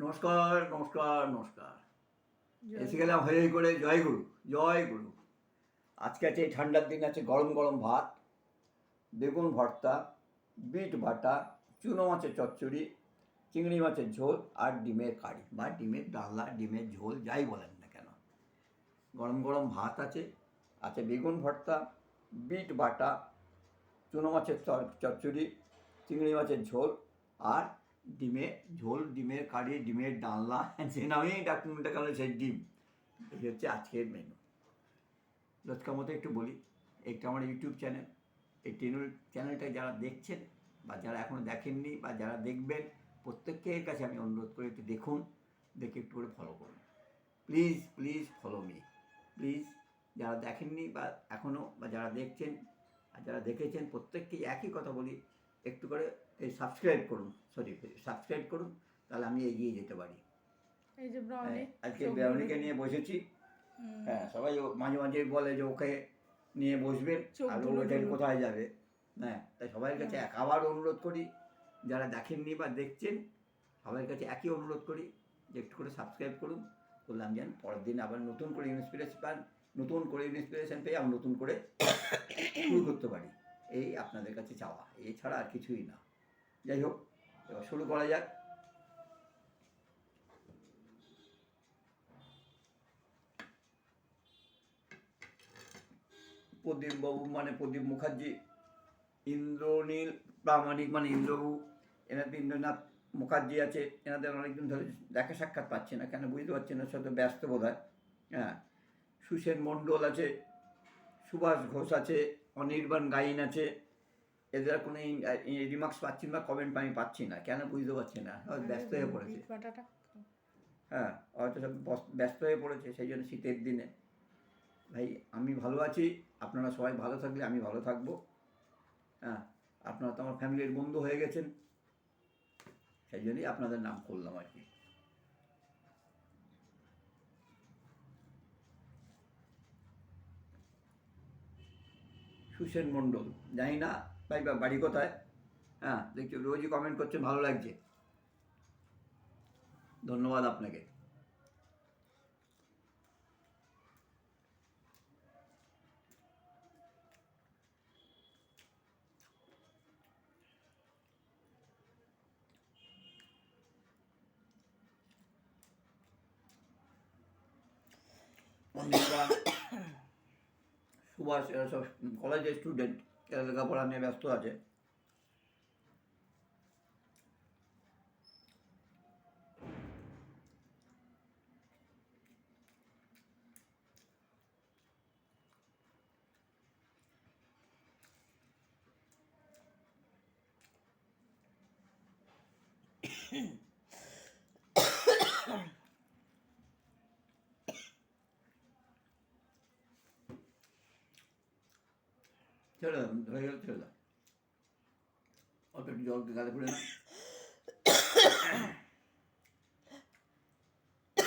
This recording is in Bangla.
নমস্কার নমস্কার নমস্কার। এসে গেলাম হয়ে করে জয় গুরু জয় গুরু। আজকে আছে এই ঠান্ডার দিন আছে গরম গরম ভাত বেগুন ভর্তা বিট বাটা চুনো মাছের চচ্চড়ি চিংড়ি মাছের ঝোল আর ডিমের কারি বা ডিমের ডালনা ডিমের ঝোল যাই বলেন না কেন। গরম গরম ভাত আছে আছে বেগুন ভর্তা বিট বাটা চুনো মাছের চচ্চড়ি চিংড়ি মাছের ঝোল আর ডিমের ঝোল ডিমের কারি ডিমের ডালনা, যে নামেই ডাকুনটা কেন সেই ডিম? এই হচ্ছে আজকের মেনু রোজকার মতো একটু বলি, একটা আমার ইউটিউব চ্যানেল। এই টেনুল চ্যানেলটা যারা দেখছেন বা যারা এখনও দেখেননি বা যারা দেখবেন প্রত্যেকের কাছে আমি অনুরোধ করি একটু দেখুন, দেখে একটু করে ফলো করুন। Please please follow me please যারা দেখেননি বা এখনও বা যারা দেখছেন আর যারা দেখেছেন, প্রত্যেককেই একই কথা বলি একটু করে এই সাবস্ক্রাইব করুন সরি সাবস্ক্রাইব করুন তাহলে আমি এগিয়ে যেতে পারি। এই যে ব্রাউনি হ্যাঁ, আজকে ব্রাউনিকে নিয়ে বসেছি। হ্যাঁ সবাই ও মাঝে মাঝে বলে যে ওকে নিয়ে বসবেন আর ও দুলো কোথায় যাবে? হ্যাঁ তাই সবার কাছে এক আবার অনুরোধ করি যারা দেখেননি বা দেখছেন সবার কাছে একই অনুরোধ করি যে একটু করে সাবস্ক্রাইব করুন। করলাম যেন পরের দিন আবার নতুন করে ইন্সপিরেশন পান নতুন করে ইন্সপিরেশন পেয়ে আবার নতুন করে শুরু করতে পারি। এই আপনাদের কাছে চাওয়া, এছাড়া আর কিছুই না। যাই হোক, এবার শুরু করা যাক। প্রদীপ বাবু মানে প্রদীপ মুখার্জি, ইন্দ্রনীল প্রামাণিক মানে ইন্দ্রবাবু এনাদের ইন্দ্রনাথ মুখার্জি আছে, এনাদের অনেকদিন ধরে দেখা সাক্ষাৎ পাচ্ছি না, কেন বুঝতে পারছি না সাথে ব্যস্ত বোধ হয় হ্যাঁ সুসেন মণ্ডল আছে সুভাষ ঘোষ আছে অনির্বাণ গাইন আছে। এদের কোনো রিমার্কস পাচ্ছি না কমেন্ট আমি পাচ্ছি না। কেন বুঝতে পারছি না? ব্যস্ত হয়ে পড়েছে। হ্যাঁ হয়তো সব ব্যস্ত হয়ে পড়েছে সেই জন্য শীতের দিনে। ভাই আমি ভালো আছি। আপনারা সবাই ভালো থাকলে আমি ভালো থাকব। হ্যাঁ আপনারা তো আমার ফ্যামিলির বন্ধু হয়ে গেছেন। সেই জন্যই আপনাদের নাম করলাম আর কি। সুসেন মণ্ডল। জানি না ভাই বা- বাড়ি কোথায়? হ্যাঁ দেখছি রোজই কমেন্ট করছেন, ভালো লাগছে। ধন্যবাদ আপনাকে। অনির্বাণ সুভাষ সব কলেজের স্টুডেন্ট এরা লেখাপড়া নিয়ে ব্যস্ত আছে। ছেড়ে দেন হয়ে গেলে ছেড়ে দেন অত একটু জলকে গালে ফুলে না